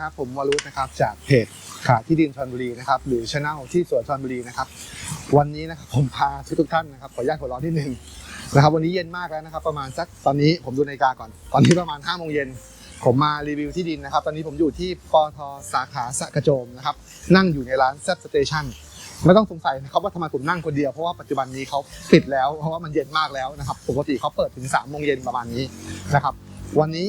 ครับ ผมวรุษนะครับจากเพจขาที่ดินชลบุรีนะครับหรือช anel ที่สวนชลบุรีนะครับ วันนี้นะครับผมพาทุกทุกท่านนะครับขออนุญาตหัวเร้อนที่หนึ่งนะครับวันนี้เย็นมากแล้วนะครับ ประมาณสักตอนนี้ผมดูนาฬิกาก่อน ตอนนี้ประมาณ5้าโมงเย็นผมมารีวิวที่ดินนะครับ ตอนนี้ผมอยู่ที่ปอทสาขาสะกระโจมนะครับ นั่งอยู่ในร้านแซสเตชันไม่ต้องสงสัยนะครับว่าทำไมผมนั่งคนเดียวเพราะว่าปัจจุบันนี้เขาปิดแล้วเพราะว่ามันเย็นมากแล้วนะครับ ปกติเขาเปิดถึง3ามโมงเย็นประมาณนี้นะครับ วันนี้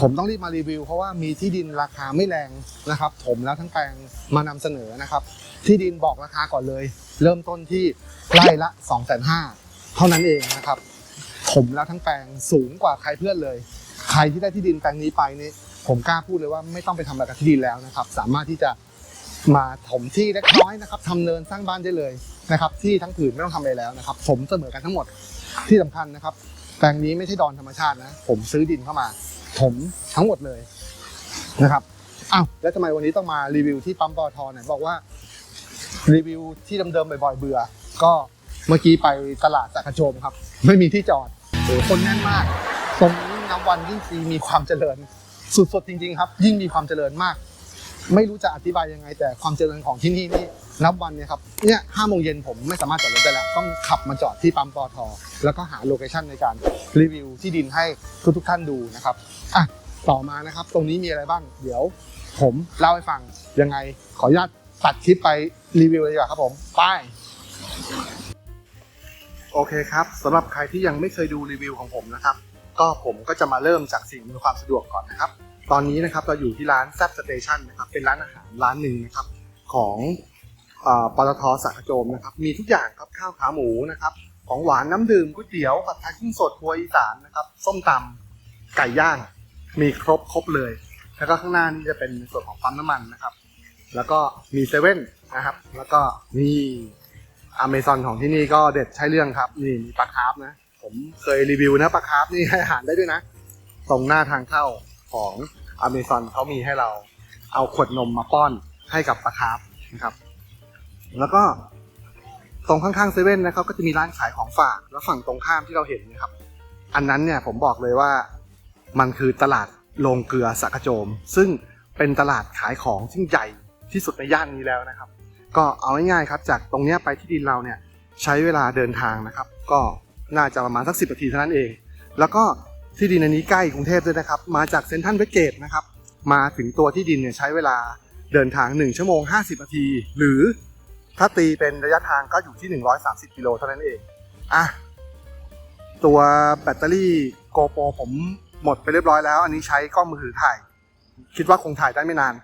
ผมต้องรีบมารีวิว เพราะว่ามีที่ดินราคาไม่แรงนะครับ ผมแล้วทั้งแปลงมานำเสนอนะครับ ที่ดินบอกราคาก่อนเลย เริ่มต้นที่ไร่ละ2 5 0 0 0เท่านั้นเองนะครับ ผมแล้วทั้งแปลงสูงกว่าใครเพื่อนเลย ใครที่ได้ที่ดินแปลงนี้ไปนี่ผมกล้าพูดเลยว่าไม่ต้องไปทำอะไรกับที่ดินแล้วนะครับ สามารถที่จะมาถมที่เล็กน้อยนะครับทำเนินสร้างบ้านได้เลยนะครับ ที่ทั้งผืนไม่ต้องทำอะไรแล้วนะครับ ผมเสมอกันทั้งหมดที่สำคัญนะครับ แปลงนี้ไม่ใช่ดอนธรรมชาตินะ ผมซื้อดินเข้ามา ผมทั้งหมดเลยนะครับอ้าวแล้วทำไมวันนี้ต้องมารีวิวที่ปั๊มปอทเนี่ยบอกว่า รีวิวที่เดิมๆบ่อยๆเบื่อ ก็เมื่อกี้ไปตลาดสักกระโจมครับ ไม่มีที่จอดโอ้โหคนแน่นมาก ตรงนี้นับวันยิ่งซีมีความเจริญ สุดๆจริง ๆ ครับ ยิ่งมีความเจริญมาก ไม่รู้จะอธิบายยังไง แต่ความเจริญของที่นี่นี่นับวันเนี่ยครับเนี่ยห้าโมงเย็นผมไม่สามารถจอดรถได้แล้ว ต้องขับมาจอดที่ปั๊มปอทแล้วก็หาโลเคชันในการรีวิวที่ดินให้ทุกๆท่านดูนะครับอะต่อมานะครับ ตรงนี้มีอะไรบ้าง เดี๋ยว ผมเล่าให้ฟังยังไง ขออนุญาตตัดคลิปไปรีวิวเลยดีกว่าครับผมไปโอเคครับสำหรับใครที่ยังไม่เคยดูรีวิวของผมนะครับ ก็ผมก็จะมาเริ่มจากสิ่งอำนวยความสะดวกก่อนนะครับ ตอนนี้นะครับเราอยู่ที่ร้านแซ p สเตชันนะครับเป็นร้านอาหารร้านหนึ่งนะครับของอปตทสระโจมนะครับมีทุกอย่างครับข้าวขาหมูนะครับของหวานน้ำดื่มก๋วยเตี๋ยวผัดไทยกุ้งสดครัวอีสานนะครับส้มตำไก่ย่างมีครบครบเลย แล้วก็ข้างหน้านี่จะเป็นส่วนของปั๊มน้ำมันนะครับ แล้วก็มีเซเว่นนะครับ แล้วก็มีอเมซอนของที่นี่ก็เด็ดใช้เรื่องครับ นี่มีปลาคาร์ฟนะ ผมเคยรีวิวนะปลาคาร์ฟนี่ให้อาหารได้ด้วยนะ ตรงหน้าทางเข้าของ อเมซอนเขามีให้เราเอาขวดนมมาป้อนให้กับปลาคาร์ฟนะครับ แล้วก็ตรงข้างๆเซเว่นนะครับก็จะมีร้านขายของฝาก แล้วฝั่งตรงข้ามที่เราเห็นนะครับ อันนั้นเนี่ยผมบอกเลยว่ามันคือตลาดโรงเกลือสักโจม ซึ่งเป็นตลาดขายของที่ใหญ่ที่สุดในย่านนี้แล้วนะครับ ก็เอาง่ายๆครับ จากตรงเนี้ยไปที่ดินเราเนี่ยใช้เวลาเดินทางนะครับ ก็น่าจะประมาณสักสินาทีเท่านั้นเอง แล้วก็ ที่ดินอันนี้ใกล้กรุงเทพด้วยนะครับ มาจากเซนทรัลเวสเกตนะครับ มาถึงตัวที่ดินเนี่ยใช้เวลาเดินทาง 1 ชั่วโมง 50 นาที หรือถ้าตีเป็นระยะทางก็อยู่ที่ 130 กิโลเท่านั้นเอง อะ ตัวแบตเตอรี่โกโปรผมหมดไปเรียบร้อยแล้ว อันนี้ใช้กล้องมือถือถ่าย คิดว่าคงถ่ายได้ไม่นาน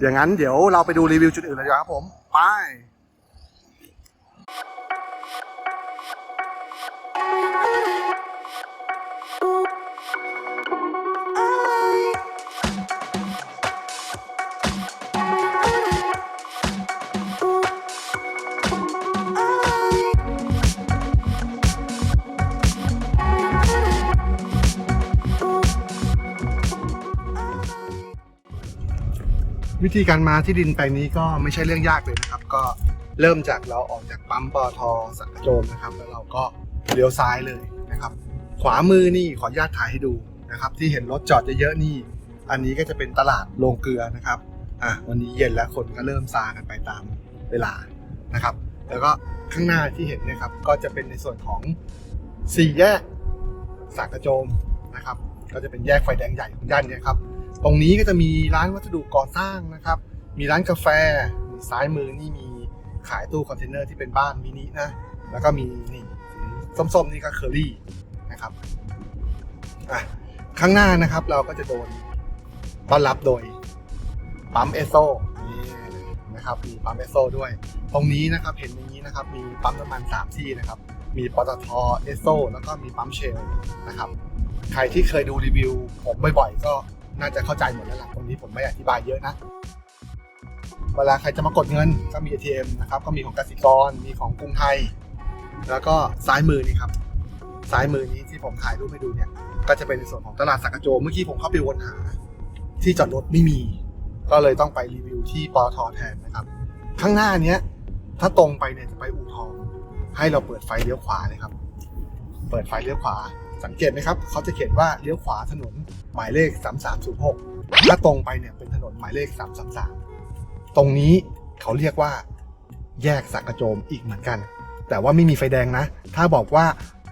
อย่างนั้นเดี๋ยวเราไปดูรีวิวจุดอื่นเลยดีกว่าครับผม ไป ธีการมาที่ดินแปลงนี้ก็ไม่ใช่เรื่องยากเลยนะครับ ก็เริ่มจากเราออกจากปั๊มปอทสักกะโจมนะครับ แล้วเราก็เลี้ยวซ้ายเลยนะครับ ขวามือนี่ขออนุญาตถ่ายให้ดูนะครับ ที่เห็นรถจอดเยอะๆนี่ อันนี้ก็จะเป็นตลาดโรงเกลือนะครับอะวันนี้เย็นแล้วคนก็เริ่มซากันไปตามเวลานะครับ แล้วก็ข้างหน้าที่เห็นนะครับ ก็จะเป็นในส่วนของสี่แยกสักกระโจมนะครับ ก็จะเป็นแยกไฟแดงใหญ่ของย่านนี้ครับ ตรงนี้ก็จะมีร้านวัสดุก่อสร้างนะครับ มีร้านกาแฟซ้ายมือนี่มีขายตู้คอนเทนเนอร์ที่เป็นบ้านมินินะ แล้วก็มีนี่ส้มๆนี่ก็เคอรี่นะครับอะข้างหน้านะครับเราก็จะโดนต้อนรับโดยปั๊มเอสโซนี่นะครับมีปั๊มเอสโซด้วย ตรงนี้นะครับเห็นอย่างนี้นะครับ มีปั๊มน้ำมัน3ที่นะครับ มีปตทเอสโซแล้วก็มีปั๊มเชลนะครับ ใครที่เคยดูรีวิวผมบ่อยๆ ก็ น่าจะเข้าใจหมดแล้วล่ะตรงนี้ผมไม่อธิบายเยอะนะ เวลาใครจะมากดเงินก็มี ATM นะครับ ก็มีของกสิกร มีของกรุงไทย แล้วก็ซ้ายมือนี่ครับ ซ้ายมือนี้ที่ผมถ่ายรูปให้ดูเนี่ย ก็จะเป็นในส่วนของตลาดสักโจ เมื่อกี้ผมเข้าไปวนหา ที่จอดรถไม่มี ก็เลยต้องไปรีวิวที่ปตทแทนนะครับ ข้างหน้าเนี้ย ถ้าตรงไปเนี่ยจะไปอู่ทอง ให้เราเปิดไฟเลี้ยวขวาเลยครับ เปิดไฟเลี้ยวขวา สังเกตไหมครับเขาจะเขียนว่าเลี้ยวขวาถนนหมายเลข 3306 ถ้าตรงไปเนี่ยเป็นถนนหมายเลข 333 ตรงนี้เขาเรียกว่า แยกสักกระโจมอีกเหมือนกัน แต่ว่าไม่มีไฟแดงนะ ถ้าบอกว่า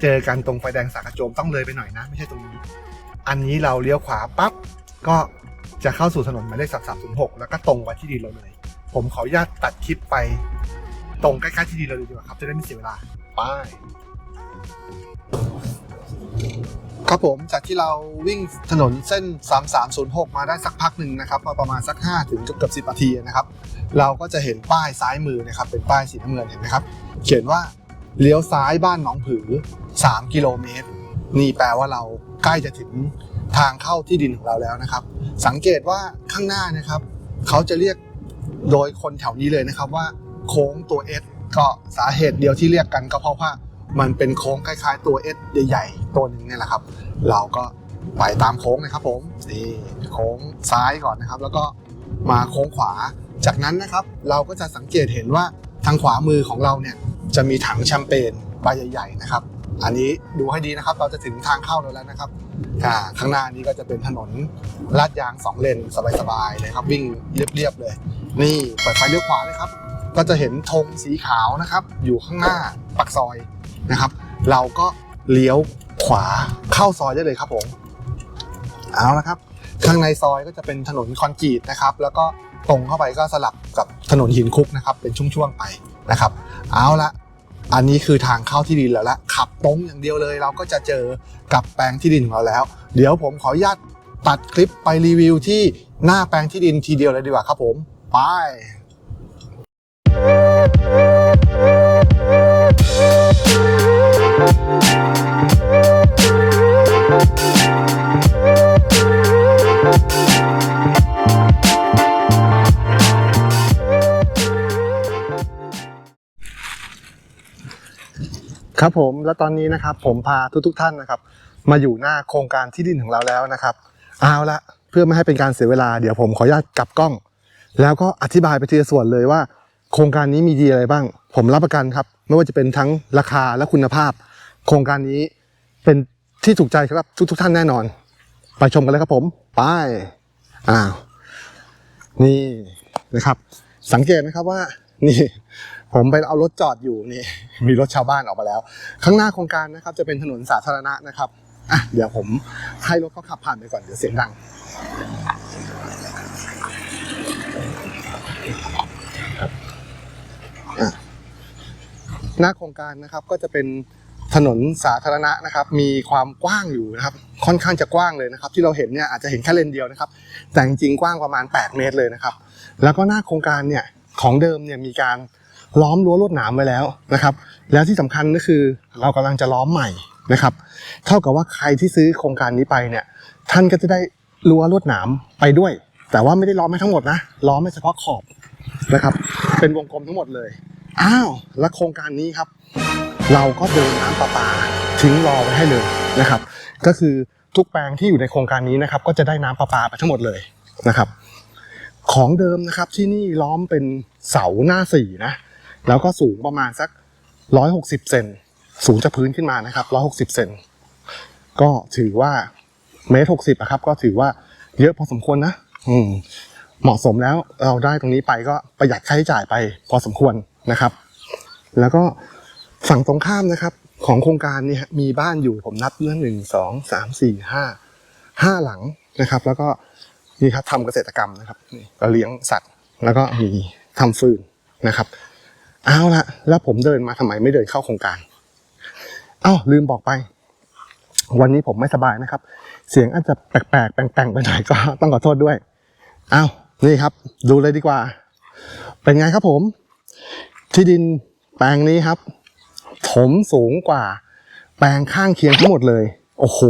เจอกันตรงไฟแดงสักกระโจมต้องเลยไปหน่อยนะ ไม่ใช่ตรงนี้ อันนี้เราเลี้ยวขวาปั๊บก็จะเข้าสู่ถนนหมายเลข 3306 แล้วก็ตรงไปที่ดินเราเลย ผมขออนุญาตตัดคลิปไปตรงใกล้ๆที่ดินเราเลยดีกว่าครับ จะได้ไม่เสียเวลา ไป ครับผมจากที่เราวิ่งถนนเส้น 3306 มาได้สักพักหนึ่งนะครับมาประมาณสัก 5 ถึงเกือบเกือบ10นาทีนะครับ เราก็จะเห็นป้ายซ้ายมือนะครับ เป็นป้ายสีน้ำเงินเห็นไหมครับ เขียนว่าเลี้ยวซ้ายบ้านหนองผือ 3 กิโลเมตร นี่แปลว่าเราใกล้จะถึงทางเข้าที่ดินของเราแล้วนะครับ สังเกตว่าข้างหน้านะครับ เขาจะเรียกโดยคนแถวนี้เลยนะครับว่า โค้งตัว S ก็สาเหตุเดียวที่เรียกกันก็เพราะว่า มันเป็นโค้งคล้ายๆ ตัว S ใหญ่ๆตัวหนึ่งนี่แหละครับ เราก็ไปตามโค้งนะครับผมนี่โค้งซ้ายก่อนนะครับ แล้วก็มาโค้งขวา จากนั้นนะครับ เราก็จะสังเกตเห็นว่าทางขวามือของเราเนี่ยจะมีถังแชมเปญใบใหญ่ๆนะครับ อันนี้ดูให้ดีนะครับ เราจะถึงทางเข้าแล้วนะครับข้างหน้านี้ก็จะเป็นถนนลาดยางสองเลนสบายๆเลยครับ วิ่งเรียบๆเลย นี่เปิดไฟเลี้ยวขวาเลยครับ ก็จะเห็นธงสีขาวนะครับ อยู่ข้างหน้าปักซอย นะครับ เราก็เลี้ยวขวาเข้าซอยได้เลยครับผมเอาละครับ ข้างในซอยก็จะเป็นถนนคอนกรีตนะครับ แล้วก็ตรงเข้าไปก็สลับกับถนนหินคุกนะครับ เป็นช่วงๆไปนะครับ เอาละอันนี้คือทางเข้าที่ดินแล้วละขับตรงอย่างเดียวเลย เราก็จะเจอกับแปลงที่ดินของเราแล้ว เดี๋ยวผมขออนุญาตตัดคลิปไปรีวิวที่หน้าแปลงที่ดินทีเดียวเลยดีกว่าครับผม ไป ครับผมแล้วตอนนี้นะครับผมพาทุกๆท่านนะครับ มาอยู่หน้าโครงการที่ดินของเราแล้วนะครับเอาละเพื่อไม่ให้เป็นการเสียเวลาเดี๋ยวผมขออนุญาตกลับกล้อง แล้วก็อธิบายไปทีละส่วนเลยว่า โครงการนี้มีดีอะไรบ้าง ผมรับประกันครับ ไม่ว่าจะเป็นทั้งราคาและคุณภาพ โครงการนี้เป็นที่ถูกใจครับทุกๆท่านแน่นอน ไปชมกันเลยครับผมไปอ้าวนี่นะครับ สังเกตนะครับว่านี่ ผมไปเอารถจอดอยู่นี่ มีรถชาวบ้านออกมาแล้ว ข้างหน้าโครงการนะครับ จะเป็นถนนสาธารณะนะครับอะเดี๋ยวผมให้รถเขาขับผ่านไปก่อนเดี๋ยวเสียงดังหน้าโครงการนะครับก็จะเป็นถนนสาธารณะนะครับ มีความกว้างอยู่นะครับ ค่อนข้างจะกว้างเลยนะครับ ที่เราเห็นเนี่ยอาจจะเห็นแค่เลนเดียวนะครับ แต่จริงๆกว้างประมาณ 8 เมตรเลยนะครับ แล้วก็หน้าโครงการเนี่ยของเดิมเนี่ยมีการ ล้อมรั้วลวดหนามไว้แล้วนะครับ แล้วที่สำคัญก็คือเรากำลังจะล้อมใหม่นะครับ เท่ากับว่าใครที่ซื้อโครงการนี้ไปเนี่ย ท่านก็จะได้รั้วลวดหนามไปด้วย แต่ว่าไม่ได้ล้อมให้ทั้งหมดนะล้อมให้เฉพาะขอบนะครับ เป็นวงกลมทั้งหมดเลยอ้าวและโครงการนี้ครับ เราก็เดินน้ำประปาทิ้งรอไว้ให้เลยนะครับ ก็คือทุกแปลงที่อยู่ในโครงการนี้นะครับ ก็จะได้น้ำประปาไปทั้งหมดเลยนะครับ ของเดิมนะครับที่นี่ล้อมเป็นเสาหน้าสี่นะ แล้วก็สูงประมาณสักร้อยหกสิบเซนสูงจากพื้นขึ้นมานะครับร้อยหกสิบเซนก็ถือว่าเมตรหกสิบอะครับ ก็ถือว่าเยอะพอสมควรนะอืมเหมาะสมแล้วเราได้ตรงนี้ไปก็ประหยัดค่าใช้จ่ายไปพอสมควรนะครับ แล้วก็ฝั่งตรงข้ามนะครับ ของโครงการเนี่ยมีบ้านอยู่ผมนับเรื่องหนึ่งสองสามสี่ห้าห้าหลังนะครับ แล้วก็นี่ครับทำเกษตรกรรมนะครับก็เลี้ยงสัตว์ แล้วก็มีทำฟืนนะครับ เอาละแล้วผมเดินมาทำไมไม่เดินเข้าโครงการอ้าวลืมบอกไป วันนี้ผมไม่สบายนะครับ เสียงอาจจะแปลกๆแปลงๆไปหน่อยก็ต้องขอโทษด้วยอ้าวนี่ครับ ดูเลยดีกว่า เป็นไงครับผม ที่ดินแปลงนี้ครับ ถมสูงกว่า แปลงข้างเคียงทั้งหมดเลย โอ้โห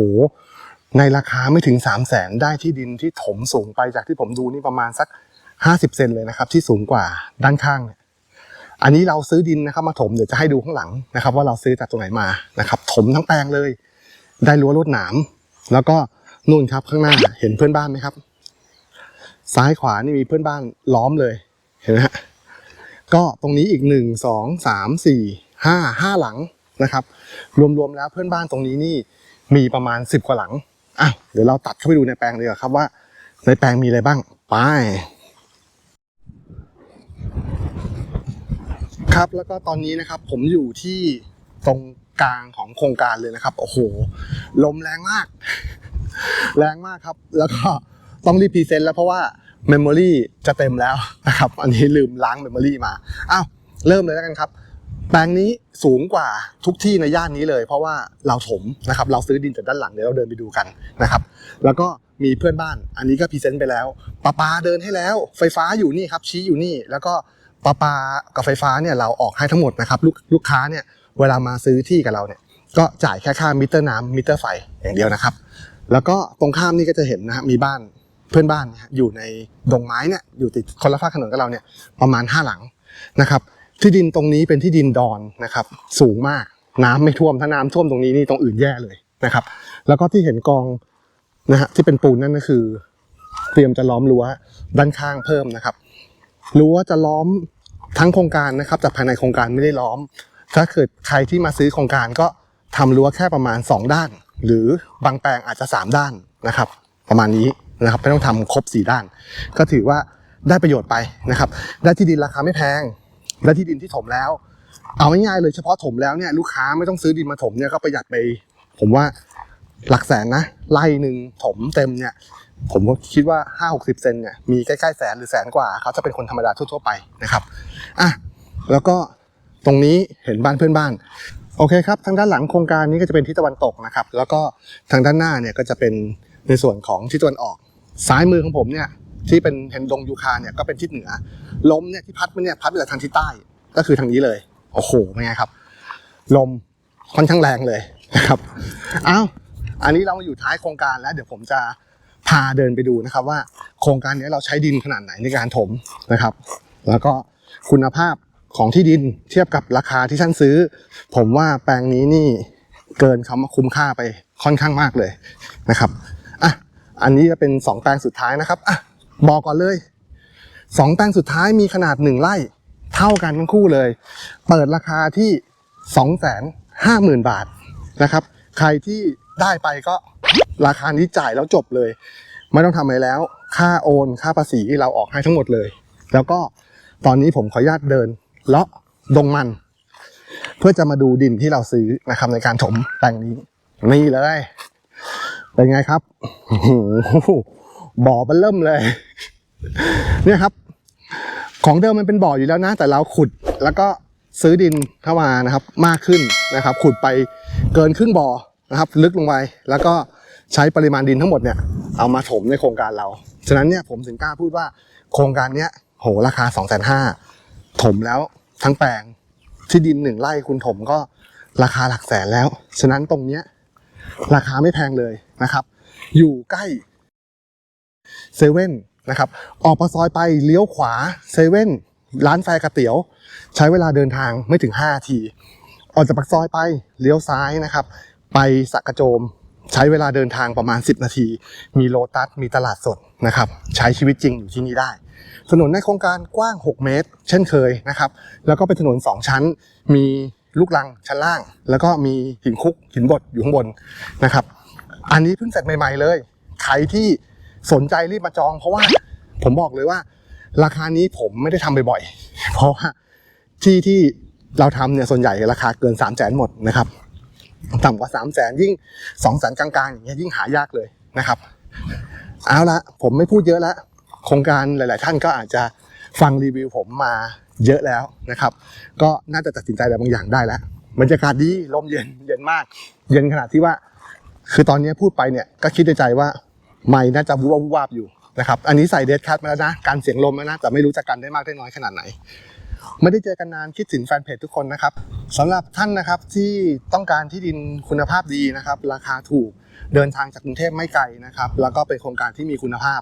ในราคาไม่ถึง 3 0 0แสนได้ที่ดินที่ถมสูงไปจากที่ผมดูนี่ประมาณสัก 50 เซนเลยนะครับ ที่สูงกว่าด้านข้างเนี่ย อันนี้เราซื้อดินนะครับมาถมเดี๋ยวจะให้ดูข้างหลังนะครับ ว่าเราซื้อจากตรงไหนมานะครับ ถมทั้งแปลงเลย ได้รั้วรวดหนามแล้วก็นู่นครับข้างหน้าเห็นเพื่อนบ้านไหมครับ ซ้ายขวานี่มีเพื่อนบ้านล้อมเลยเห็นไหมฮะก็ตรงนี้อีกหนึ่งสองสามสี่ห้าห้าหลังนะครับ รวมๆแล้วเพื่อนบ้านตรงนี้นี่มีประมาณสิบกว่าหลังอะเดี๋ยวเราตัดเข้าไปดูในแปลงเลยดีกว่าครับว่า ในแปลงมีอะไรบ้างไป ครับแล้วก็ตอนนี้นะครับผมอยู่ที่ตรงกลางของโครงการเลยนะครับ โอ้โห ลมแรงมาก แรงมากครับ แล้วก็ต้องรีบพรีเซนต์แล้วเพราะว่าเมมโมรีจะเต็มแล้วนะครับ อันนี้ลืมล้างเมมโมรีมาอ้าวเริ่มเลยแล้วกันครับ แปลงนี้สูงกว่าทุกที่ในย่านนี้เลย เพราะว่าเราถมนะครับ เราซื้อดินจากด้านหลังเดี๋ยวเราเดินไปดูกันนะครับ แล้วก็มีเพื่อนบ้าน อันนี้ก็พรีเซนต์ไปแล้วปาปาเดินให้แล้ว ไฟฟ้าอยู่นี่ครับ ชี้อยู่นี่ แล้วก็ ปาปากับไฟฟ้าเนี่ยเราออกให้ทั้งหมดนะครับลูกลูกค้าเนี่ยเวลามาซื้อที่กับเราเนี่ยก็จ่ายแค่ค่ามิเตอร์น้ำมิเตอร์ไฟอย่างเดียวนะครับ แล้วก็ตรงข้ามนี่ก็จะเห็นนะฮะมีบ้านเพื่อนบ้านอยู่ในดงไม้เนี่ยอยู่ติดคนละฝากถนนกับเราเนี่ยประมาณห้าหลังนะครับที่ดินตรงนี้เป็นที่ดินดอนนะครับสูงมากน้ำไม่ท่วมถ้าน้ำท่วมตรงนี้นี่ตรงอื่นแย่เลยนะครับ แล้วก็ที่เห็นกองนะฮะที่เป็นปูนนั่นก็คือ เตรียมจะล้อมรั้วด้านข้างเพิ่มนะครับ รั้วจะล้อมทั้งโครงการนะครับแต่ภายในโครงการไม่ได้ล้อม ถ้าเกิดใครที่มาซื้อโครงการก็ทำรั้วแค่ประมาณ 2 ด้าน หรือบางแปลงอาจจะ 3 ด้านนะครับ ประมาณนี้นะครับไม่ต้องทำครบ 4 ด้าน ก็ถือว่าได้ประโยชน์ไปนะครับ ได้ที่ดินราคาไม่แพง ได้ที่ดินที่ถมแล้ว เอาง่ายๆเลยเฉพาะถมแล้วเนี่ยลูกค้าไม่ต้องซื้อดินมาถมเนี่ยก็ประหยัดไป ผมว่าหลักแสนนะไร่หนึ่งถมเต็มเนี่ย ผมก็คิดว่า 5 6 0 เซนเนี่ยมีใกล้ๆแสนหรือแสนกว่าเขาจะเป็นคนธรรมดาทั่วๆไปนะครับอะแล้วก็ตรงนี้เห็นบ้านเพื่อนบ้าน โอเคครับ ทางด้านหลังโครงการนี้ก็จะเป็นทิศตะวันตกนะครับ แล้วก็ทางด้านหน้าเนี่ยก็จะเป็นในส่วนของทิศตะวันออก ซ้ายมือของผมเนี่ยที่เป็นเห็นดงยูคาเนี่ยก็เป็นทิศเหนือ ลมเนี่ยที่พัดมาเนี่ยพัดมาจากทางทิศใต้ ก็คือทางนี้เลย โอ้โหเป็นไงครับ ลมค่อนข้างแรงเลยนะครับ อ้าว อันนี้เรามาอยู่ท้ายโครงการแล้ว เดี๋ยวผมจะ พาเดินไปดูนะครับว่าโครงการนี้เราใช้ดินขนาดไหนในการถมนะครับ แล้วก็คุณภาพของที่ดินเทียบกับราคาที่ท่านซื้อ ผมว่าแปลงนี้นี่เกินคำว่าคุ้มค่าไปค่อนข้างมากเลยนะครับอะอันนี้จะเป็นสองแปลงสุดท้ายนะครับอะบอกก่อนเลยสองแปลงสุดท้ายมีขนาดหนึ่งไร่เท่ากันทั้งคู่เลย เปิดราคาที่สองแสนห้าหมื่นบาทนะครับ ใครที่ได้ไปก็ ราคานี้จ่ายแล้วจบเลย ไม่ต้องทำอะไรแล้ว ค่าโอนค่าภาษีเราออกให้ทั้งหมดเลย แล้วก็ตอนนี้ผมขออนุญาตเดินเลาะดงมัน เพื่อจะมาดูดินที่เราซื้อนะครับในการถมแปลงนี้นี่เลยเป็นไงครับบ่อมันเริ่มเลย เนี่ยครับ ของเดิมมันเป็นบ่ออยู่แล้วนะ แต่เราขุดแล้วก็ซื้อดินเข้ามานะครับ มากขึ้นนะครับ ขุดไปเกินครึ่งบ่อนะครับ ลึกลงไปแล้วก็ ใช้ปริมาณดินทั้งหมดเนี่ยเอามาถมในโครงการเรา ฉะนั้นเนี่ยผมถึงกล้าพูดว่าโครงการเนี้ยโหราคา2องแสนห้าถมแล้วทั้งแปลงที่ดินหนึ่งไร่คุณถมก็ราคาหลักแสนแล้ว ฉะนั้นตรงเนี้ยราคาไม่แพงเลยนะครับ อยู่ใกล้เซเว่นนะครับ ออกปากซอยไปเลี้ยวขวาเซเว่นร้านแฟร์ก๋วยเตี๋ยว ใช้เวลาเดินทางไม่ถึง5นาที ออกจากปากซอยไปเลี้ยวซ้ายนะครับ ไปสักกระโจม ใช้เวลาเดินทางประมาณ 10 นาที มีโลตัส มีตลาดสดนะครับ ใช้ชีวิตจริงอยู่ที่นี่ได้ ถนนในโครงการกว้าง 6 เมตร เช่นเคยนะครับ แล้วก็เป็นถนน 2 ชั้น มีลูกรังชั้นล่าง แล้วก็มีหินคุกหินบดอยู่ข้างบนนะครับ อันนี้เพิ่งเสร็จใหม่ ๆเลย ใครที่สนใจรีบมาจอง เพราะว่าผมบอกเลยว่า ราคานี้ผมไม่ได้ทำบ่อยๆ เพราะว่าที่ที่เราทำเนี่ยส่วนใหญ่ราคาเกิน3 0 0แสนหมดนะครับ ต่ำกว่า3 0 0แสนยิ่ง2 0 0แสนกลางๆอย่างเงี้ยยิ่งหายากเลยนะครับ เอาละผมไม่พูดเยอะล้วโครงการหลาย ๆ ท่านก็อาจจะฟังรีวิวผมมาเยอะแล้วนะครับ ก็น่าจะตัดสินใจอะไรบางอย่างได้แล้วบรรยากาศดีลมเย็นเย็นมาก เย็นขนาดที่ว่า คือตอนนี้พูดไปเนี่ยก็คิดในใจว่าไม่น่าจะวูบวาบวูบวาบอยู่นะครับ อันนี้ใส่เดดคัทมาแล้วนะการเสียงลมแล้วนะแต่ไม่รู้จะกันได้มากได้น้อยขนาดไหน ไม่ได้เจอกันนานคิดถึงแฟนเพจทุกคนนะครับสำหรับท่านนะครับที่ต้องการที่ดินคุณภาพดีนะครับ ราคาถูกเดินทางจากกรุงเทพไม่ไกลนะครับ แล้วก็เป็นโครงการที่มีคุณภาพ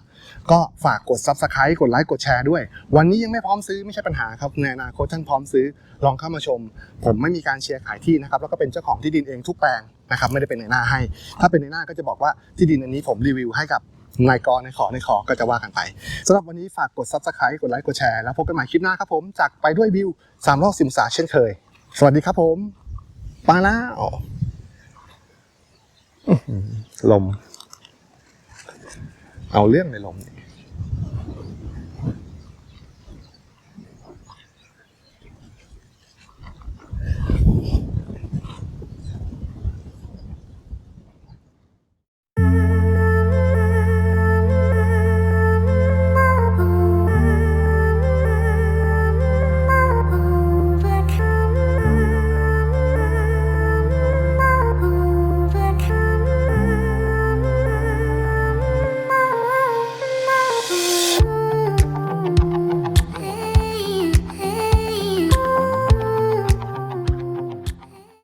ก็ฝากกด Subscribe กดไลค์กดแชร์ด้วย วันนี้ยังไม่พร้อมซื้อไม่ใช่ปัญหาครับในอนาคตท่านพร้อมซื้อลองเข้ามาชม ผมไม่มีการเชียร์ขายที่นะครับแล้วก็เป็นเจ้าของที่ดินเองทุกแปลงนะครับไม่ได้เป็นในหน้าให้ ถ้าเป็นในหน้าก็จะบอกว่าที่ดินอันนี้ผมรีวิวให้กับ นายกรนายขอนายขอก็จะว่ากันไปสำหรับวันนี้ฝากกด Subscribe กดไลค์กดแชร์แล้วพบกันใหม่คลิปหน้าครับผมจากไปด้วยวิวสามรอบสิมสาเช่นเคย สวัสดีครับผมไปแล้วอื้อหือลม เอาเรื่องในลมนี่